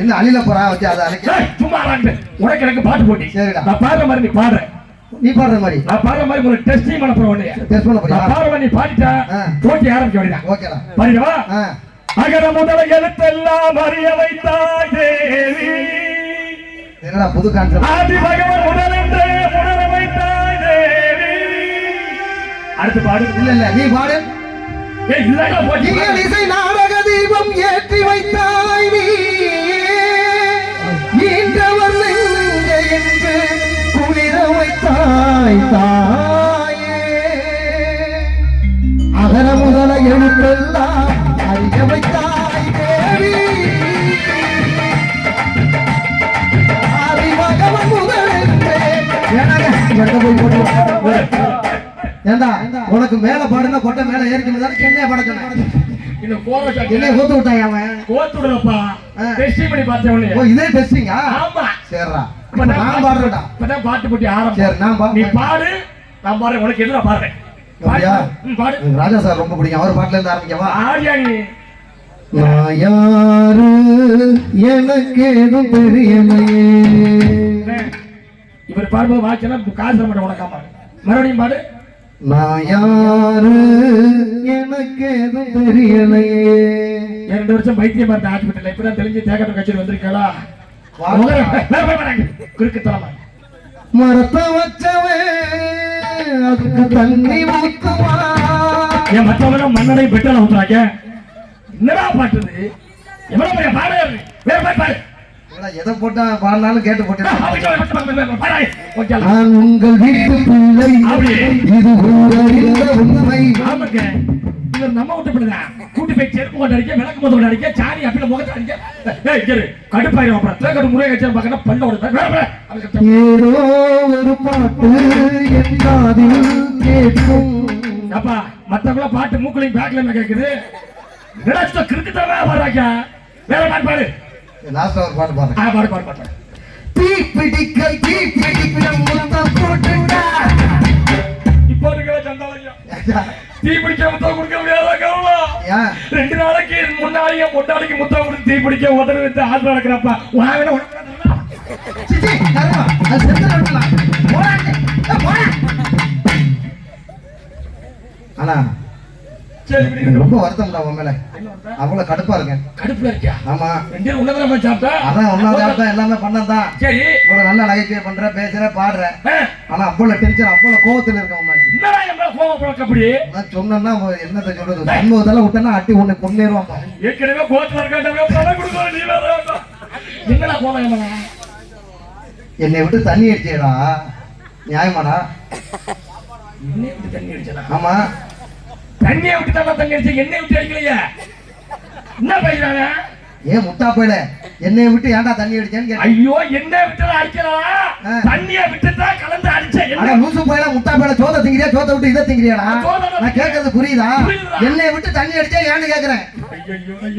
என்ன அழில போறா வச்சு அதை அழைக்க சும்மா. உனக்கு எனக்கு பாட்டு போட்டி. சரிடா. நான் பாடுற மாதிரி நீ பாடுற. நீ பாடுற மாதிரி. நான் பாடுற மாதிரி உங்களுக்கு டெஸ்டிங் பண்ண போறேன் உன்னைய. டெஸ்ட் பண்ண போறியா? நான் பாடுற மாதிரி நீ பாடிட்டா. போட்டி ஆரம்பிக்க வேண்டியதான் ஓகேடா. பாடிடவா? அகர முதல எழுத்தெல்லாம் அறிய வைத்தாய் தேவி. என்னடா புது கான்செப்ட் ஆதி பகவன் முதலென்று உணர வைத்தாய் தேவி. அடுத்து பாடு. இல்ல இல்ல நீ பாடு. ஏய் இதுதான் போட்டி. இசை நாடக தீபம் ஏற்றி வைத்தாய். ஈன்றவர் நெஞ்ச என்று குளிர வைத்தாய் தாயே. அகர முதல எழுத்தெல்லாம் அறிய வைத்தாய் தேவி. ஆதிபகவன் முதலென்றே ஏனாங்க, போய் போட்டு ஏண்டா உனக்கு மேல பாடுனா கொட்டை மேல ஏறிக்கணும் என்னைய பாட இந்த கோர என்னைய கூத்து விட்டான் அவன்? கோத்துடுறப்பா ஆ. டெஸ்டிங் பண்ணி பார்த்தேன் ஓ உன்னைய. இதே டெஸ்டிங்கா ஆமா. சரிடா இப்ப நான் இப்பதான் பாட்டு போட்டி சரி ஆரம்பம். நான் பா நீ பாடு நான் பாடுறேன். உனக்கு எதிரா பாடுறேன். பாடு எனக்கு ராஜா சார் ரொம்ப பிடிக்கும். அவர் பாட்டுல இருந்து ஆரம்பிக்கவா ஆடியா நீ. நான் யாரு எனக்கு ஏதும் தெரியலையே. இவர் பாடும்போது வாக்கினா காசு மறுபடியும் பாடு. நான் யாரு? எனக்கு ஏதும் தெரியலையே. இரண்டு வருஷம் பைத்தியம் பார்த்த ஹாஸ்பிட்டல் இப்பதான் தெரிஞ்சு தேக்கட்ட கட்சியில் வந்திருக்கா வா. குறுக்கு தரமா மரத்தை வச்சவன் அதுக்கு தண்ணி ஊத்துவா. ஏன் மற்றவங்க மண்ணடை பெட்டல ஊத்துறாங்க. என்னடா பாட்டுது? எவ்வளவு பெரிய பாடு வேற பாட்டு பாடு. எதை போட்டா பாடினாலும் கேட்டு போட்டு ஓகே நான் உங்கள் வீட்டு பிள்ளை. இது ஊரறிந்த உண்மை. இவர் நம்ம விட்டு பிள்ளைதான் கூட்டி போய் செருப்பு கொண்டு அடிக்க விளக்கு போட்டு கொண்டு அடிக்க சாணி அப்பில முகத்தை அடிக்க. ஏய் இரு. கடுப்பாயிரும் அப்புறம். தேக்கட்டு முறையை கட்சி பார்க்கணும் பல்ல அதுக்கு ஏதோ ஒரு பாட்டு என் காதில் கேட்கும். அப்பா மத்தவங்கள பாட்டு மூக்குலையும் பேக்லையும் கேக்குது. நினைச்ச கிறுக்குத்தனமா வர்றாங்க? வேற பாட்டு பாடு. லாஸ்ட் ஒரு பாட்டு பாருங்க ஆ பாடு பாடு பாடு. தீ பிடிக்க தீ பிடிக்க முத்தம் இப்போ சந்தாலையும் தீ பிடிக்க முத்தம் கொடுக்க முடியாத கவலம் ஏன்? ரெண்டு நாளைக்கு முன்னாடியே முன்னாடிக்கு முத்தம் கொடுத்து தீ பிடிக்க உதவி வைத்து ஆள் நடக்கிறப்பா அது செத்து நடக்கலாம். ஏய், போடா. அண்ணா சரி இப்படி எனக்கு ரொம்ப வருத்தம்டா உன் மேல? அவ்வளவு கடுப்பா இருக்கேன் கடுப்புல இருக்கியா? ஆமா. ரெண்டு பேரும் உன்னதரமா சாப்பிட்டா? அதான் ஒன்னா சாப்பிட்டா எல்லாமே பண்ணதான். சரி. இவ்வளவு நல்லா நகைச்சுவை பண்ற பேசுற பாடுற. ஆனா அவ்வளவு டென்ஷன் அவ்வளவு கோவத்துல இருக்க உன் மேல. என்னடா என் மேல கோவம் பழக்க அப்படி? நான் சொன்னேன்னா என்னத்த சொல்றது? சண்முகத்தால விட்டேன்னா அட்டி உன்னை கொண்டேருவான் ஏற்கனவே கோவத்துல இருக்காட்டவே பணம் கொடுக்கணும் நீ வேற வேண்டாம். என்னடா கோவம் என்ன என்னை விட்டு தண்ணி அடிச்சேடா நியாயமாடா. விட்டு தண்ணி அடிச்சதா ஆமா. தண்ணியை விட்டு தானே தண்ணி அடிச்சு என்னை விட்டு அடிக்கலையே. என்ன பேசுறாங்க ஏன் முட்டா போயில? என்னை விட்டு ஏன்டா தண்ணி அடிச்சேன்னு ஐயோ என்ன விட்டு அடிக்கிறா. தண்ணியை விட்டு தான் கலந்து அடிச்ச ஆனா என்ன லூசு போயில முட்டா போயில சோத்த திங்கிறியா சோத்த விட்டு இதை திங்கிறியாடா? சோத்தை நான் கேட்கறது புரியுதா. என்னை விட்டு தண்ணி அடிச்சா ஏன்னு கேக்குறேன்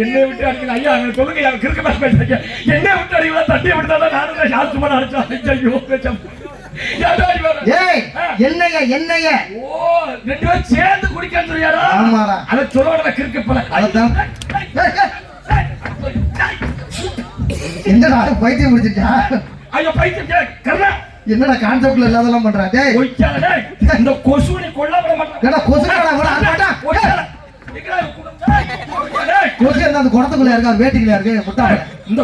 என்னை விட்டு அடிக்கல. ஐயா சொல்லுங்க எனக்கு கிறுக்கு மாதிரி பேசுறீங்க என்னை விட்டு அடிக்கல தண்ணியை விட்டு தான் நானும் தான் சாஸ்திரமா அடிச்சோம் ஐயோ ஏய். என்னைய என்னைய. ஓ ரெண்டு பேரும் சேர்ந்து குடிக்க சொல்லியாரா ஆமாடா. அதை சொல்லுவாங்க கிறுக்கு போல. ஏய், என்னடா பைத்தியம் முடிச்சிட்டா ஐயோ பைத்தியம் கர்ணா. என்னடா கான்செப்ட்ல இல்லாதெல்லாம் பண்றா? டேய். இந்த கொசுவனை கொல்ல விட மாட்டான் கொசுடா விட ஆட்டாடா ஒய்யால, எங்கடா இது குடு- டேய், டேய், கொசு என்ன அந்த குடத்துக்குள்ள இருக்கா? வேட்டிக்குள்ள இருக்கு? முட்டா. இந்த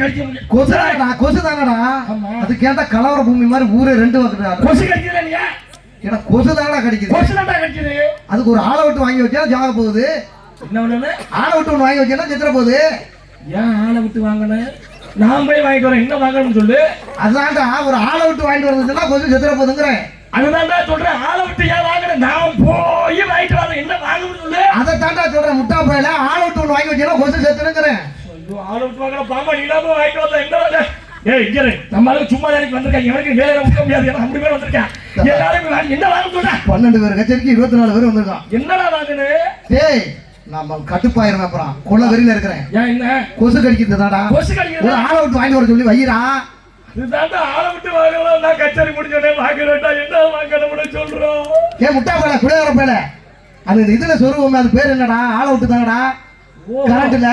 கடிக்க முடியும் கொசு தானடா கொசு தானடா. அது கேட்டா கலவர பூமி மாதிரி ஊரே ரெண்டு வகுடா கொசு கடிக்கல ஏடா கொசு தானடா கடிக்குது? கொசு தான்டா கடிக்குது. அதுக்கு ஒரு ஆளை விட்டு வாங்கி வச்சா ஜாக போகுது. என்ன ஆளை விட்டு ஒன்று வாங்கி வச்சா செத்துற போகுது. ஏன் ஆளை விட்டு வாங்கினேன் நான் போய் வாங்கிட்டு வரேன் என்ன வாங்கணும்னு சொல்லு. அதான்டா ஒரு ஆளை விட்டு வாங்கிட்டு வரதுன்னா கொசு செத்துற போகுதுங்கிறேன். அதுதான்டா சொல்றேன் ஆளை விட்டு ஏன் வாங்கினேன் நான் போய் வாங்கிட்டு வரேன் என்ன வாங்கணும்னு சொல்லு அதை தாண்டா சொல்றேன் முட்டா போயில ஆளை விட்டு ஒன்று வாங்கி வச்சா கொசு செத்துனுங்கிறேன் ஆளை விட்டு வாங்கின பாம்பா நீ இல்லாம வாங்கிட்டு வந்தா? ஏய் இங்க. நம்ம சும்மா தான் வந்திருக்காங்க இவனுக்கு வேலை முக்க முடியாது. அப்படி பேர் வந்திருக்கேன். எல்லாரும் வாங்கி- என்ன வாங்க சொல்ற பன்னெண்டு பேர் கச்சேரிக்கு இருபத்தி நாலு பேர் வந்திருக்கான். என்னடா வாங்குனு டேய் நம்ம கட்டுப்பாயிரம் அப்புறம் கொள்ள வெறியில இருக்கிறேன். ஏன் என்ன? கொசு கடிக்கிறது தாடா கொசு கடிக்கிறது? ஆளை விட்டு வாங்கிட்டு வர சொல்லி வையிரா இதுதான்டா ஆளை விட்டு வாங்கலாம். நான் கச்சேரி முடிஞ்சோடனே வாங்கினேன்டா என்ன வாங்கணும்னு சொல்றோம்? ஏன் முட்டா போல குடியார போல அந்த இதுல சொருவோமே அது பேர் என்னடா? ஆளை விட்டுதாங்கடா. கரண்ட்ல.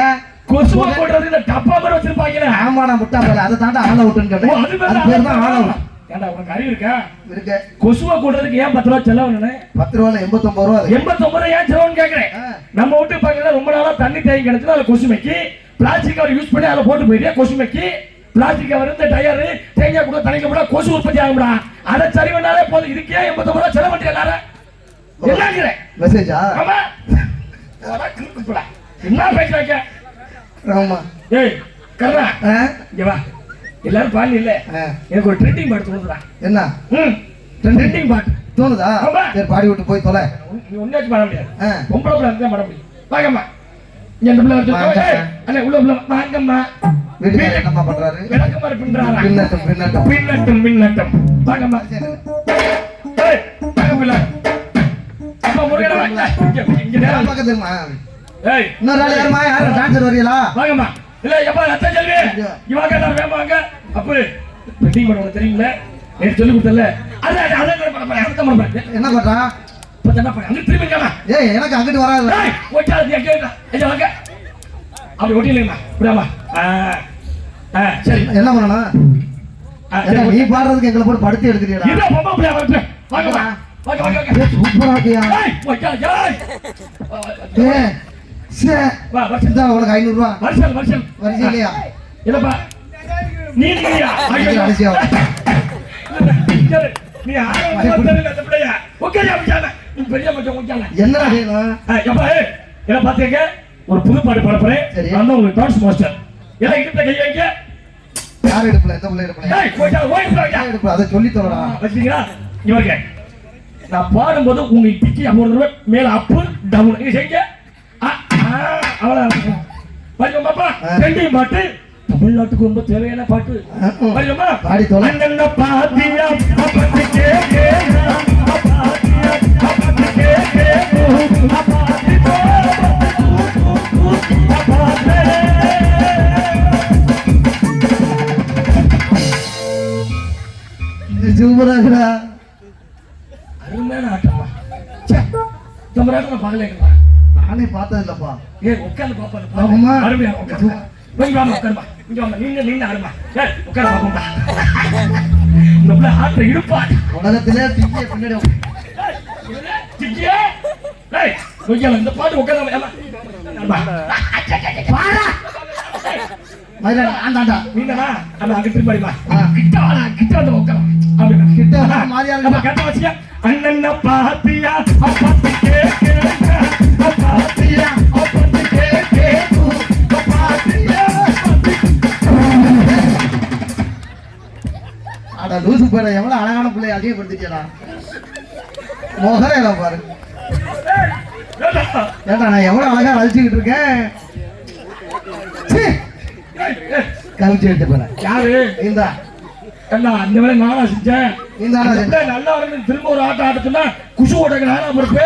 கொசுவா போடுறது இந்த டப்பா மாதிரி வச்சிருப்பாங்களே. ஆமாடா முட்டா பேல அதை தாண்டா ஆளை விட்டுன்னு கேட்டேன். அது அது பேர் தான் ஆளை விட்டு. ஏண்டா உனக்கு அறிவு இருக்கா? இருக்கு. கொசுவா கூடுறதுக்கு ஏன் பத்து ரூபா செலவு பத்து ரூபால எண்பத்தொன்பது ரூபா அது எண்பத்தொன்பது ரூபா ஏன் செலவுன்னு கேக்குறேன்? ஆ. நம்ம வீட்டு பக்கத்துல ரொம்ப நாளா தண்ணி தேங்கி கிடச்சுன்னா அதுல கொசு வைக்கி பிளாஸ்டிக் கவர் யூஸ் பண்ணி அதில் போட்டு போயிட்டு கொசு வைக்கி பிளாஸ்டிக் கவர் இந்த டயர் தேங்காய் கூட தனிக்க கூட கொசு உற்பத்தி ஆகும்டா. அதை சரி பண்ணாலே போதும். இதுக்கே எண்பத்தொன்பது ரூபா செலவு பண்ணி எல்லாரும். என்னங்கிறேன் மெசேஜா. என்ன பேச வைக்க? ஆமா. ஏய் கர்ணா? இங்க வா. எல்லாரும் பாடல இல்ல. எனக்கு ஒரு ட்ரெண்டிங் பாட்டு தோணுதுடா. என்ன? ட்ரெண்டிங் பாட்டு தோணுதா. சரி பாடி விட்டு போய் தொலை. நீ ஒன்னாச்சும் பாட முடியாது. பொம்பளை பிள்ளை இருந்தா முடியும். வாங்கம்மா. இங்க பிள்ளை வச்சு. ஏய், அண்ணே உள்ள உள்ள வாங்கம்மா. என்னம்மா பண்றாரு? விளக்கமாறு பின்றாரா பின்னட்டும் பின்னட்டும். பின்னட்டும் பின்னட்டும். வாங்கம்மா. ஏய் வாங்க பிள்ளை. ஏய். இன்னொரு ஆள் யாருமா? யாரு டான்சர் வரீங்களா வாங்கம்மா. இல்ல எப்பா அத்தை செல்வி. இவங்க எல்லாரும் வேமா வாங்க. அப்பு பெட்டிங் பண்ண தெரியுங்களே நேற்று சொல்லி கொடுத்தல அதான் அதான் பண்ண அடுத்த பண்ண என்ன பண்றா? இப்ப என்ன பண்ண அங்க திரும்பி காமா ஏய் எனக்கு அங்கிட்டு வராது அப்படி ஆ சரி. என்ன பண்ணணும்? நீ பாடுறதுக்கு எங்களை போட்டு படுத்தி எடுக்கிறீடா சூப்பரா இருக்கியா ஏ சே வா வருஷம் இந்தா உனக்கு ஐநூறு ரூபா வருஷம் வருஷம் வரிசை இல்லையா இல்லப்பா நீ இல்லையா அரிசியா நீ அந்த பிள்ளையா ஓகே நீ பெரிய மச்சான் ஓகே என்னடா எப்பா ஏய் என்ன பாத்தீங்க ஒரு புது பாட்டு பாட போறேன். நான் தான் உங்களுக்கு டான்ஸ் மாஸ்டர் எல்லாம் இடுப்புல கை வைங்க யார் எடுப்பல எந்த பிள்ளை எடுப்பல ஏய் போய்டா ஓடி போய்டா யார் எடுப்பல அதை சொல்லி தரடா வச்சிட்டீங்களா இவங்க நான் பாடும்போது உங்க டிக்கி ஐம்பது ரூபாய் மேல அப்பு டவுன் நீங்க ஆ, அவ்வளவுதான் பாருங்க பாப்பா. ரெண்டையும் பாட்டு. தமிழ்நாட்டுக்கு ரொம்ப தேவையான பாட்டு. பாருங்கம்மா பாடி தொலை. பாத்தியா அப்பத்து அருமையான ஆட்டம்மா நான் பார்த்தது இல்லப்பா ஏய் உட்கார்ந்து பாப்பா ஆமா. அருமையா கொஞ்சம் உட்காருமா வாமா நீங்க நீங்க ஆடுமா ஏய் உட்காரு பாப்பா இந்த பிள்ளை ஆட்ட இடுப்பா உலகத்திலே திங்கிய பின்னாடி உட்காரு. ஏய், கொஞ்சம் இந்த பாட்டு உட்காரு ஏமா ஆமா மயிலா, நான் தாண்டா நீங்கடா நம்ம அங்க திரும்பிடுமா ஆ. கிட்ட வாடா கிட்ட வந்து உட்காரு. கட்ட வச்சியா அண்ணன்ன பாத்தியா அப்பாத்தி அட லூசு அழகான பிள்ளை அதிகப்படுத்திக்கடா முகரேடா பாரு ஏடா நான் எவ்வளவு அழகா ரசிச்சுக்கிட்டு இருக்கேன் கவிச்சு எடுத்து போறேன் யாரு இந்தா என்ன அந்த வேலை நானா செஞ்சேன் நல்லா திரும்ப ஒரு ஆட்டம் ஆட்டத்துனா குசு ஓட்டங்க நானா பொறுப்பு.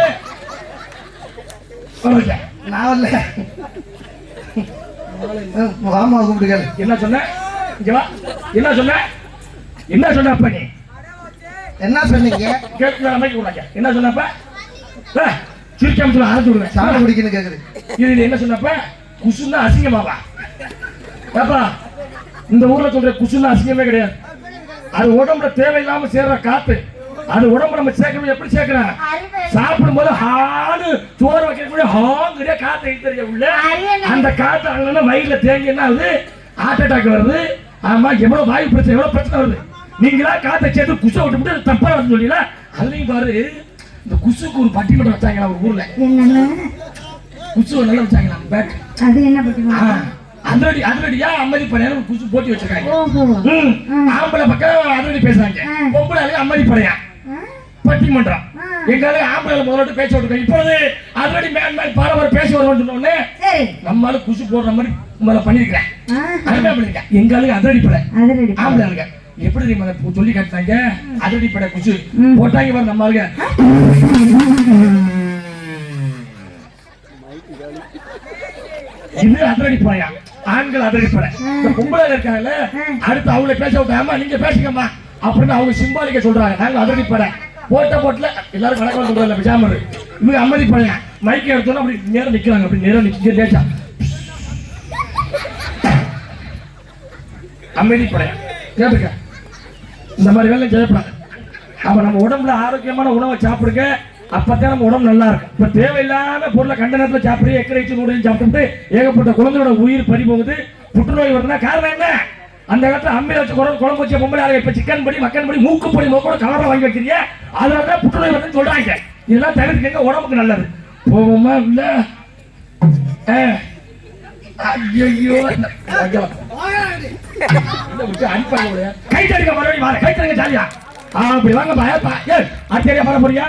நான் வரல. கூப்பிட்டுகள் என்ன சொன்ன? என்ன சொன்ன? என்ன சொன்ன அப்ப நீ? என்ன சொன்னீங்க? கேட்க அமைக்க என்ன சொன்னப்ப சிரிக்காம சொல்ல அரைச்சு விடுவேன் சாப்பிட குடிக்கணும் கேக்குது. இது என்ன சொன்னப்ப குசுன்னா அசிங்கமாவா? ஏப்பா இந்த ஊர்ல சொல்ற குசுன்னா அசிங்கமே கிடையாது. அது உடம்புல தேவையில்லாம சேர்ற காத்து. அது உடம்பு நம்ம சேர்க்கணும். எப்படி சேர்க்கிறேன் சாப்பிடும் போது ஹானு சோறு வைக்கக்கூடிய ஹாங்கிற காத்து இழுத்துறிய உள்ள? அந்த காத்து அங்கே வயிறுல தேங்கி என்ன ஆகுது? ஹார்ட் அட்டாக் வருது. ஆமா எவ்வளவு வாயு பிரச்சனை எவ்வளவு பிரச்சனை வருது? நீங்களா காத்தை சேர்த்து குசை விட்டு தப்பா வந்து சொல்லல அதுலயும் பாரு இந்த குசுக்கு ஒரு பட்டிமன்றம் வச்சாங்களா ஒரு ஊர்ல? குசு நல்லா வச்சாங்களா? பேட் அது என்ன பத்தி அதிரடி அதிரடியா அம்மதி படையான்னு குசு போட்டி வச்சிருக்காங்க. ஆம்பளை பக்கம் அதிரடி பேசுறாங்க. பொம்பளை அம்மதி படையா? பட்டிமன்றம். ஆ. எங்கால ஆம்பளை முதல்ல பேச விட்டுருக்கோம். இப்பொழுது அதிரடி மேல் மேல் பாரம்பரிய பேச வருவோம்னு சொன்ன உடனே சரி. நம்மளால குசு போடுற மாதிரி முதல்ல பண்ணிருக்கிறேன் அருமையா பண்ணிருக்கேன் எங்காலுக்கு அதிரடி படை. ஆம்பளை ஆளுங்க எப்படி தெரியுமா சொல்லி காட்டினாங்க? அதிரடி படை குசு. போட்டாங்க பாரு நம்ம ஆளுங்க இது அதிரடி படையா? ஆண்கள் படை இந்த பொம்பளை இருக்காங்கல்ல அடுத்து அவங்கள பேச விட்டாமா நீங்க பேசுங்கம்மா அப்படின்னு அவங்க சிம்பாலிக்க சொல்றாங்க. நாங்க அதிரடி படை போட்ட போட்டுல எல்லாரும் கணக்கு சொல்றதில்ல பிஜாமர் இவங்க அமைதி பையன் மைக்கை எடுத்தோன்னா அப்படி நேரம் நிக்கிறாங்க. அப்படி நேரம் நிக்க லேசா. அமைதி படையா கேட்டுக்க. இந்த மாதிரி வேலை செய்யப்படாது அப்ப நம்ம உடம்புல ஆரோக்கியமான உணவை சாப்பிடுங்க. அப்பதான் நம்ம உடம்பு நல்லா இருக்கும் இப்ப தேவையில்லாத பொருளை கண்ட நேரத்தில் சாப்பிடு எக்கரைச்சி நூடையும் சாப்பிட்டு ஏகப்பட்ட குழந்தையோட உயிர் பறி போகுது. புற்றுநோய் வருதுன்னா காரணம் என்ன? அந்த காலத்துல அம்மியில் வச்சு குழம்பு குழம்பு வச்ச பொம்பளை ஆளுங்க இப்ப சிக்கன் படி மக்கன் படி மூக்கு படி கூட கலரை வாங்கி வைக்கிறீங்க. அதனால தான் புற்றுநோய் வருதுன்னு சொல்றாங்க. இதெல்லாம் தவிர்த்துக்கங்க உடம்புக்கு நல்லது. போவோமா? இல்ல. ஐயோ கை தடுக்க மறுபடியும் கை தடுக்க ஜாலியா. ஆ, அப்படி வாங்க பா. ஏ, பா பண்ண போறியா?